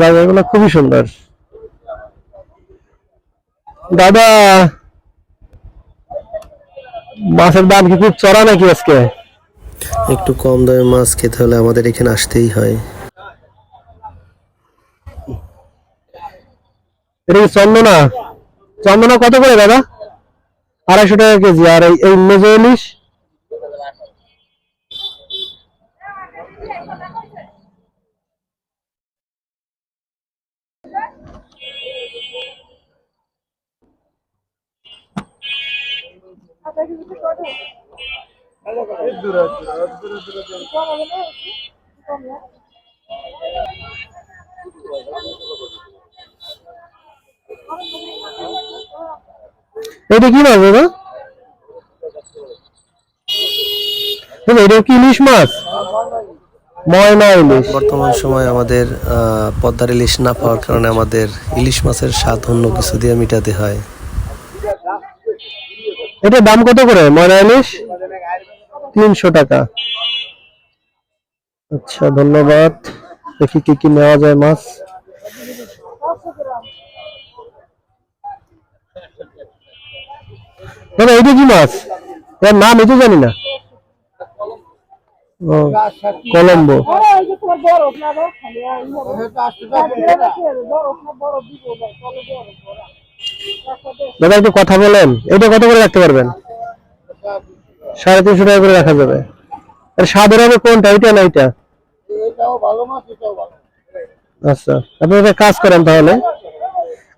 জায়গাগুলো খুবই সুন্দর। দাদা মাছের দাম কি খুব চড়া নাকি আজকে? একটু কম দামে মাছ খেতে হলে আমাদের এখানে আসতেই হয়। এটা কি চন্দনা? চন্দনা কত করে দাদা? আড়াইশো টাকা কেজি আর এই এই মেজো ইলিশ? এটা কি মাছ দাদা দাদা, এটা কি ইলিশ মাছ ময়না ইলিশ। বর্তমান সময় আমাদের পদ্মার ইলিশ না পাওয়ার কারণে আমাদের ইলিশ মাছের স্বাদ অন্য কিছু দিয়ে মিটাতে হয়। এটা দাম কত করে ময়না ইলিশ? তিনশো টাকা। আচ্ছা ধন্যবাদ। দেখি কি কি নেওয়া যায় মাছ। দাদা এটা কি মাছ? এর নাম এটা জানি না। কলম্বো। দাদা একটু কথা বলেন। এটা কত করে রাখতে পারবেন? সাড়ে তিনশো টাকা করে রাখা যাবে। আর স্বাদের হবে কোনটা? ওইটা না এটা? আচ্ছা আপনি একটা কাজ করেন তাহলে।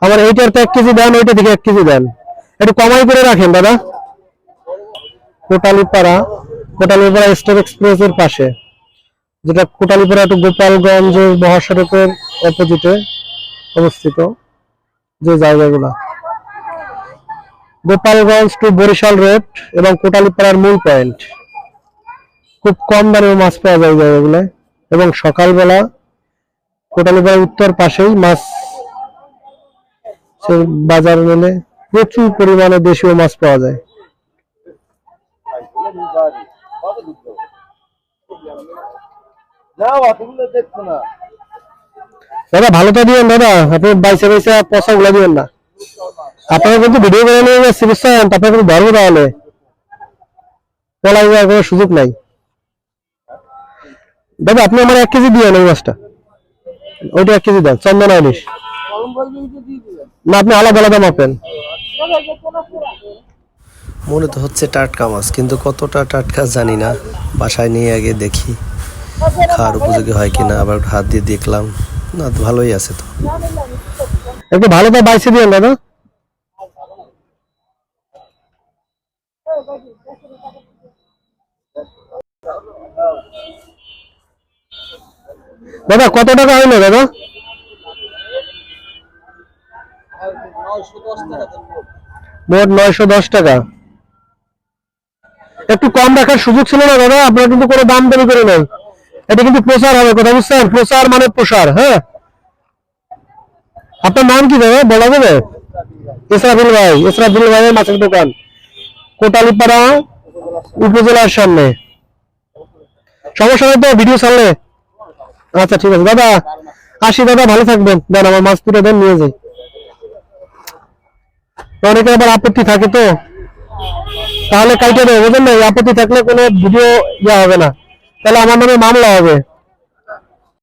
আমার এইটার তো এক কেজি দেন ওইটা থেকে এক কেজি দেন। একটু কমাই করে রাখেন দাদা। কোটালীপাড়া। কোটালীপাড়া স্টেট এক্সপ্রেস এর পাশে, যেটা কোটালীপাড়া টু গোপালগঞ্জ মহাসড়কের অপোজিটে অবস্থিত যে জায়গাগুলা। গোপালগঞ্জ টু বরিশাল রোড এবং কোটালীপাড়ার মূল পয়েন্ট খুব কম দামে মাছ পাওয়া যায় জায়গাগুলো এবং সকালবেলা কোটালীপাড়ার উত্তর পাশেই মাছ বাজার মেলে প্রচুর পরিমাণে দেশীয় মাছ পাওয়া যায়। দাদা ভালো তো দিবেন দাদা। আপনি বাইসে বাইসে পয়সা গুলা দিবেন না। আপনারা কিন্তু ভিডিও করে নিয়ে যাচ্ছি বুঝছেন? আপনার কিন্তু ধরবো তাহলে। পলাই যাওয়ার কোনো সুযোগ নাই। দাদা আপনি আমার এক কেজি দিয়ে ওই মাছটা। ওইটা এক কেজি দেন চন্দনা ইলিশ না আপনি আলাদা আলাদা মাপেন। মনে তো হচ্ছে টাটকা মাছ, কিন্তু কতটা টাটকা জানি না। বাসায় নিয়ে আগে দেখি, খাওয়ার উপযোগী হয় কিনা, আবার হাত দিয়ে দেখলাম, না, ভালোই আছে তো। একটু ভালো তো বাইসে দিবেন দাদা। দাদা, কত টাকা হইল, দাদা? মোট নয়শো দশ টাকা। একটু কম রাখার সুযোগ ছিল না, দাদা। আপনার কিন্তু কোনো দাম দাবি করে নাই। এটা কিন্তু প্রচার হবে, কথা বুঝছেন? প্রচার মানে প্রসার হ্যাঁ? আপনার নাম কি, দাদা? বলা যাবে? ইসরাফিল ভাই, ইসরাফিল ভাইয়ের মাছের দোকান। কোটালীপাড়া উপজেলার সামনে। সমস্যা তো ভিডিও ছাড়লে? আচ্ছা ঠিক আছে। দাদা, আসি, দাদা, ভালো থাকবেন। দেন, আমার মাছ দুটো দেন, নিয়ে যাই। অনেকের আবার আপত্তি থাকে তো। তাহলে কাইটে দেবে, বুঝলেন? না এই আপত্তি থাকলে কোনো ভিডিও ইয়া হবে না। তাহলে আমার নামে মামলা হবে।